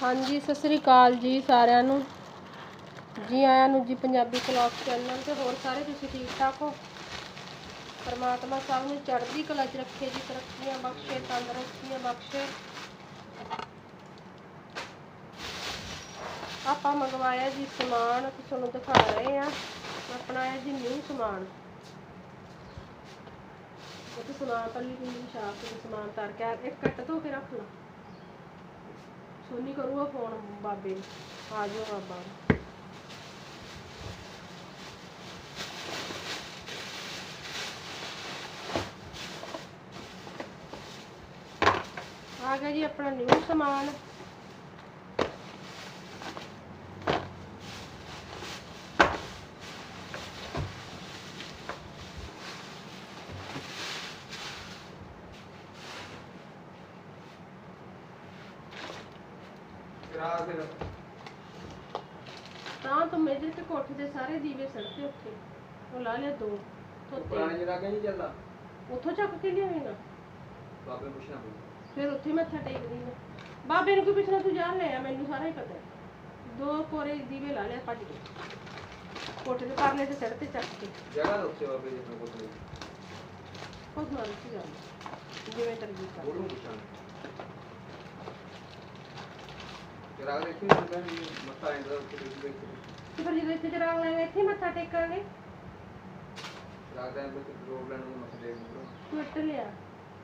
ਹਾਂਜੀ, ਸਤਿ ਸ੍ਰੀ ਅਕਾਲ ਜੀ ਸਾਰਿਆਂ ਨੂੰ। ਜੀ ਆਇਆਂ ਨੂੰ ਜੀ ਪੰਜਾਬੀ ਕਲੌਕ ਚੈਨਲ ਤੇ ਹੋਰ ਸਾਰੇ ਤੁਸੀਂ ਠੀਕ ਠਾਕ ਹੋ? ਪਰਮਾਤਮਾ ਸਭ ਨੂੰ ਚੜ੍ਹਦੀ ਕਲਾ 'ਚ ਰੱਖੇ ਜੀ, ਤਰੱਕੀਆਂ ਬਖਸ਼ੇ, ਤੰਦਰੁਸਤੀਆਂ ਬਖਸ਼ੇ। ਆਪਾਂ ਮੰਗਵਾਇਆ ਜੀ ਸਮਾਨ ਤੁਹਾਨੂੰ ਦਿਖਾ ਰਹੇ ਆ। ਆਪਣਾ ਹੈ ਜੀ ਨਿਊ ਸਮਾਨ। ਉਹ ਤੇ ਸਮਾਨ ਪੱਲੀ ਦੀ ਸ਼ਾਪ ਤੇ ਸਮਾਨ ਤਰ ਕੇ ਆ- ਇੱਕ ਕੱਟ ਧੋ ਕੇ ਰੱਖ ਲਾ ਸੋਨੀ ਕਰੂਗਾ ਫੋਨ ਬਾਬੇ ਨੂੰ। ਆ ਜਾਓ ਬਾਬਾ। ਆ ਗਿਆ ਜੀ ਆਪਣਾ ਨਿਊ ਸਮਾਨ ਕਰਾ ਫਿਰ ਤਾਂ ਤੁਮ ਮੇਰੇ ਤੇ ਕੋਠੇ ਦੇ ਸਾਰੇ ਦੀਵੇ ਸੜਤੇ ਉੱਥੇ। ਉਹ ਲਾ ਲਿਆ ਦੋ ਪੁਰਾਣੇ ਧੋਤੇ ਜਿਹੜਾ ਕਹਿੰਦੀ ਚੱਲਦਾ? ਉੱਥੋਂ ਚੱਕ ਕੇ ਲਿਆਵੇਂਗਾ ਬਾਬੇ ਨੂੰ ਪੁੱਛਣਾ ਪਊ। ਫਿਰ ਉੱਥੇ ਮੱਥਾ ਟੇਕਦੀ ਨਾ ਬਾਬੇ ਨੂੰ ਕੀ ਪੁੱਛਣਾ ਤੂੰ ਜਾਣ ਲਿਆ ਮੈਨੂੰ ਸਾਰਾ ਹੀ ਪਤਾ ਹੈ। ਦੋ ਕੋਰੇ ਦੀਵੇ ਲਾ ਲਿਆ ਭੱਜ ਕੇ। ਕੋਠੇ ਦੇ ਪਰਲੇ ਤੇ ਸਿਰ ਤੇ ਚੱਕ ਕੇ। ਜਗ੍ਹਾ ਦੱਸੇ ਬਾਬੇ ਜੀ ਆਪਣੇ ਕੋਲ। ਤੇ ਖੁਦ ਮਾਰ ਸੀ ਗੱਲ ਜਿਵੇਂ ਤਰਜੀ ਕਰ। ਉਹਨੂੰ ਪੁੱਛਾਂ। ਕਰਾ ਦੇਖੀ ਨਹੀਂ ਮੱਥਾ ਇੰਦਰ ਉੱਤੇ ਦੇਖ ਦੇਖ। ਤੇ ਫਿਰ ਜਦੋਂ ਇੱਥੇ ਚਰਾਗ ਲਾਏਗਾ ਇੱਥੇ ਮੱਥਾ ਟੇਕਾਂਗੇ? ਲੱਗਦਾ ਹੈ ਕਿ ਪ੍ਰੋਬਲਮ ਨੂੰ ਮੱਥਾ ਦੇਖ ਲਓ ਤੂੰ ਇੱਟ ਲਿਆ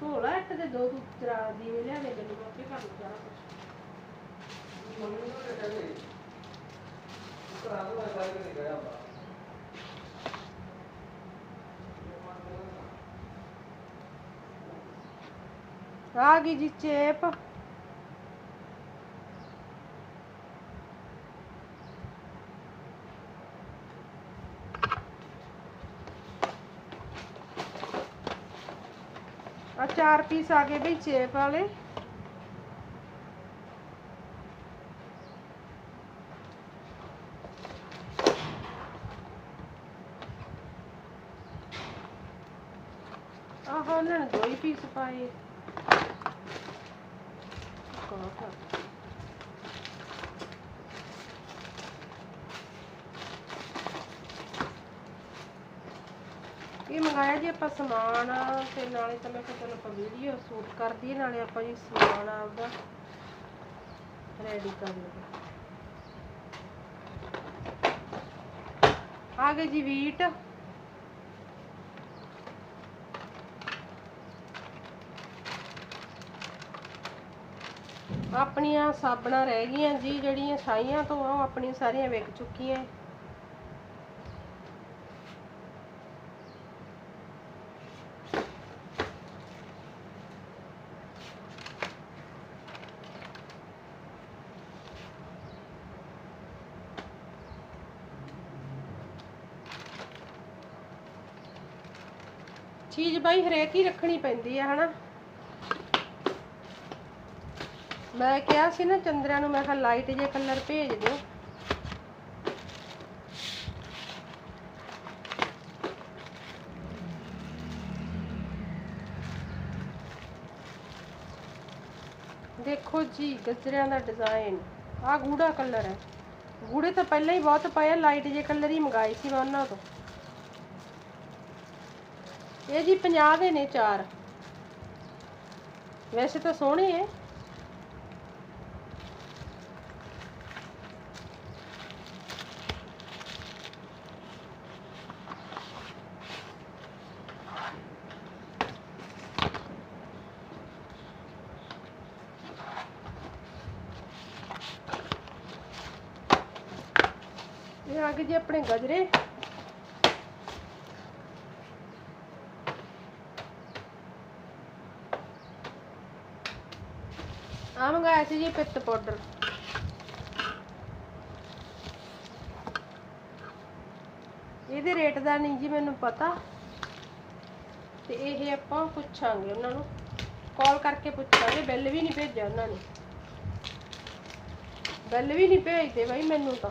ਢੋਲਾ ਇੱਟ ਦੇ ਦੋ ਤੂੰ ਚਰਾਗ ਦੀਵੇ ਲਿਆ ਦੇ ਮੈਨੂੰ ਮੈਂ ਆਪੇ ਕਰ ਲੂ ਸਾਰਾ ਕੁਛ। ਮੰਮੀ ਨੂੰ ਲੈ ਕੇ ਕਰਾ ਲਓ ਐਸਾ ਕਿ ਨਹੀਂ ਗਿਆ ਬਾ ਆ ਗਈ ਜੀ ਚੇਪ। ਚਾਰ ਪੀਸ ਆ ਗਏ ਬਈ ਚੇਪ ਵਾਲੇ। ਆਹ ਉਹਨਾਂ ਨੇ ਦੋ ਹੀ ਪੀਸ ਪਾਏ। ਕਾਹਦਾ ਇਹ ਮੰਗਾਇਆ ਜੀ ਆਪਾਂ ਸਮਾਨ, ਤੇ ਨਾਲੇ ਤਾਂ ਮੈਂ ਕਿਹਾ ਚਲੋ ਆਪਾਂ ਵੀਡੀਓ ਸ਼ੂਟ ਕਰ ਨਾਲੇ ਆਪਾਂ ਜੀ ਸਮਾਨ ਆਪਦਾ ਰੈਡੀ ਕਰ ਲਈਏ। ਆ ਗਏ ਜੀ ਵੀਟ ਆਪਣੀਆਂ ਸਾਬਣਾਂ ਰਹਿ ਗਈਆਂ ਜੀ, ਜਿਹੜੀਆਂ ਸਾਈਆਂ ਤੋਂ ਆ ਉਹ ਆਪਣੀਆਂ ਸਾਰੀਆਂ ਵਿਕ ਚੁੱਕੀਆਂ। ਚੀਜ਼ ਬਾਈ ਹਰੇਕ ਹੀ ਰੱਖਣੀ ਪੈਂਦੀ ਹੈ ਹਨਾ? ਮੈਂ ਕਿਹਾ ਸੀ ਨਾ ਚੰਦਰਿਆਂ ਨੂੰ, ਮੈਂ ਕਿਹਾ ਲਾਈਟ ਜੇ ਕਲਰ ਭੇਜ ਦਿਓ। ਦੇਖੋ ਜੀ, ਗਜਰਿਆਂ ਦਾ ਡਿਜ਼ਾਈਨ ਆ ਗੂੜਾ ਕਲਰ ਹੈ। ਗੂੜੇ ਤਾਂ ਪਹਿਲਾਂ ਹੀ ਬਹੁਤ ਪਏ ਲਾਈਟ ਜੇ ਕਲਰ ਹੀ ਮੰਗਾਏ ਸੀ ਮੈਂ ਉਹਨਾਂ ਤੋਂ। ਇਹ ਜੀ 50 ਦੇ ਨੇ ਚਾਰ। ਵੈਸੇ ਤਾਂ ਸੋਹਣੇ ਐ। ਇਹ ਆ ਗਏ ਜੀ ਆਪਣੇ ਗਜਰੇ। ਆ ਮੰਗਾਇਆ ਸੀ ਜੀ ਪਿੱਤ ਪਾਊਡਰ। ਇਹਦੇ ਰੇਟ ਦਾ ਨਹੀਂ ਜੀ ਮੈਨੂੰ ਪਤਾ। ਤੇ ਇਹ ਆਪਾਂ ਪੁੱਛਾਂਗੇ ਉਹਨਾਂ ਨੂੰ। ਕਾਲ ਕਰਕੇ ਪੁੱਛਾਂਗੇ, ਬਿੱਲ ਵੀ ਨਹੀਂ ਭੇਜਿਆ ਉਹਨਾਂ ਨੇ। ਬਿੱਲ ਵੀ ਨਹੀਂ ਭੇਜਦੇ ਬਾਈ ਮੈਨੂੰ ਤਾਂ।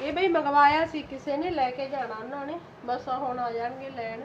ਇਹ ਬਈ ਮੰਗਵਾਇਆ ਸੀ, ਕਿਸੇ ਨੇ ਲੈ ਕੇ ਜਾਣਾ ਉਹਨਾਂ ਨੇ। ਬਸ ਹੁਣ ਆ ਜਾਣਗੇ ਲੈਣ।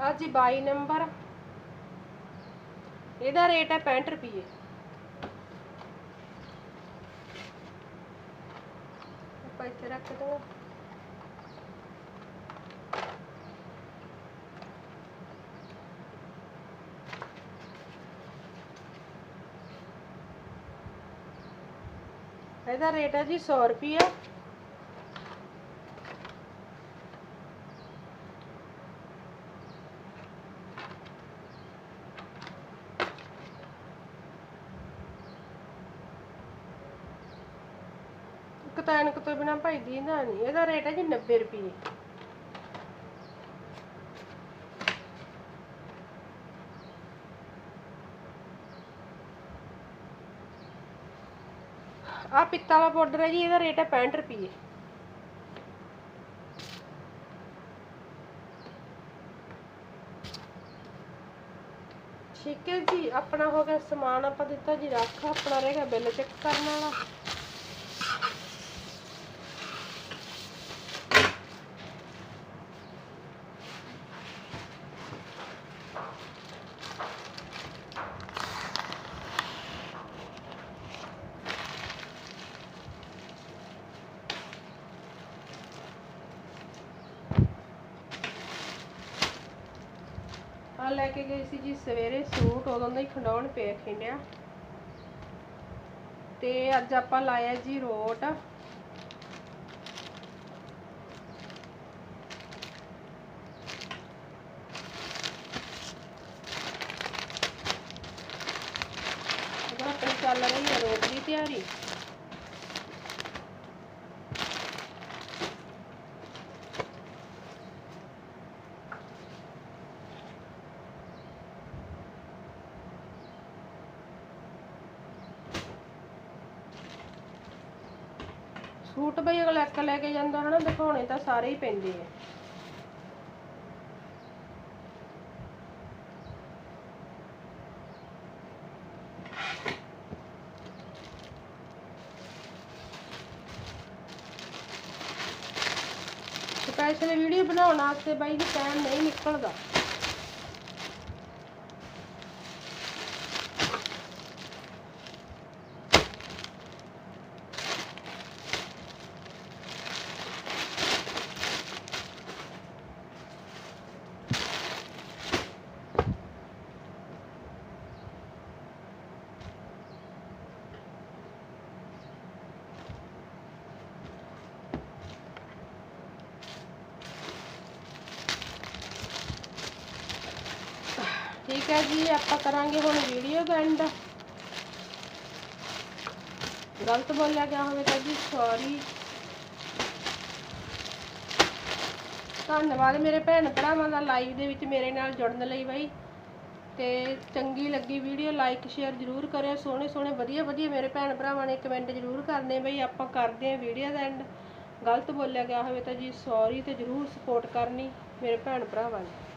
ਆ ਜੀ 22 ਨੰਬਰ। ਇਹਦਾ ਰੇਟ ਹੈ 65 ਰੁਪਏ ਆਪਾਂ ਇੱਥੇ ਰੱਖ ਦੋ ਇਹਦਾ ਰੇਟ ਹੈ ਜੀ 100 ਰੁਪਏ ਤਾਂ ਐਨਕ ਤੋਂ ਬਿਨਾ ਭਾਈ ਦੀਂਦਾ ਨਹੀਂ, ਇਹਦਾ ਰੇਟ ਹੈ ਜੀ 90 ਰੁਪਏ ਆ ਪਿੱਤਲ ਵਾਲਾ ਪਾਊਡਰ ਹੈ ਜੀ, ਇਹਦਾ ਰੇਟ ਹੈ 65 ਰੁਪਏ ਠੀਕ ਹੈ ਜੀ, ਆਪਣਾ ਹੋ ਗਿਆ ਸਮਾਨ ਆਪਾਂ ਦਿੱਤਾ ਜੀ, ਰੱਖ, ਆਪਣਾ ਰਹਿ ਗਿਆ ਬਿੱਲ ਚੈੱਕ ਕਰਨ ਵਾਲਾ। ਆ ਲੈ ਕੇ ਗਈ ਸੀ ਜੀ, ਸਵੇਰੇ ਸੂਟ ਉਦੋਂ ਦਾ ਹੀ ਖੰਡਾਉਣ ਪਿਆ ਖਿੰਡਿਆ। ਤੇ ਅੱਜ ਆਪਾਂ ਲਾਇਆ ਜੀ ਰੋਟ। ਆਪਣੀ ਚੱਲ ਰਹੀ ਹੈ ਰੋਟ ਦੀ ਤਿਆਰੀ। ਸੂਟ ਬਈ ਅਗਲਾ ਇੱਕ ਲੈ ਕੇ ਜਾਂਦਾ ਹਨਾ, ਦਿਖਾਉਣੇ ਤਾਂ ਸਾਰੇ ਹੀ ਪੈਂਦੇ ਆ। ਸਪੈਸ਼ਲ ਵੀਡੀਓ ਬਣਾਉਣ ਵਾਸਤੇ ਬਾਈ ਜੀ ਟਾਈਮ ਨਹੀਂ ਨਿਕਲਦਾ। ਠੀਕ ਹੈ ਜੀ, ਆਪਾਂ ਕਰਾਂਗੇ ਹੁਣ ਵੀਡੀਓ ਦਾ ਐਂਡ ਗਲਤ ਬੋਲਿਆ ਗਿਆ ਹੋਵੇ ਤਾਂ ਜੀ ਸੌਰੀ ਧੰਨਵਾਦ ਮੇਰੇ ਭੈਣ ਭਰਾਵਾਂ ਦਾ ਲਾਈਵ ਦੇ ਵਿੱਚ ਮੇਰੇ ਨਾਲ ਜੁੜਨ ਲਈ ਬਾਈ। ਤੇ ਚੰਗੀ ਲੱਗੀ ਵੀਡੀਓ ਲਾਈਕ ਸ਼ੇਅਰ ਜਰੂਰ ਕਰਿਓ। ਸੋਹਣੇ ਸੋਹਣੇ, ਵਧੀਆ ਵਧੀਆ ਮੇਰੇ ਭੈਣ ਭਰਾਵਾਂ ਨੇ ਕਮੈਂਟ ਜਰੂਰ ਕਰਨੇ ਬਈ। ਆਪਾਂ ਕਰਦੇ ਆਂ ਵੀਡੀਓ ਦਾ ਐਂਡ ਗਲਤ ਬੋਲਿਆ ਗਿਆ ਹੋਵੇ ਤਾਂ ਜੀ ਸੌਰੀ ਤੇ ਜਰੂਰ ਸਪੋਰਟ ਕਰਨੀ ਮੇਰੇ ਭੈਣ ਭਰਾਵਾਂ ਦੀ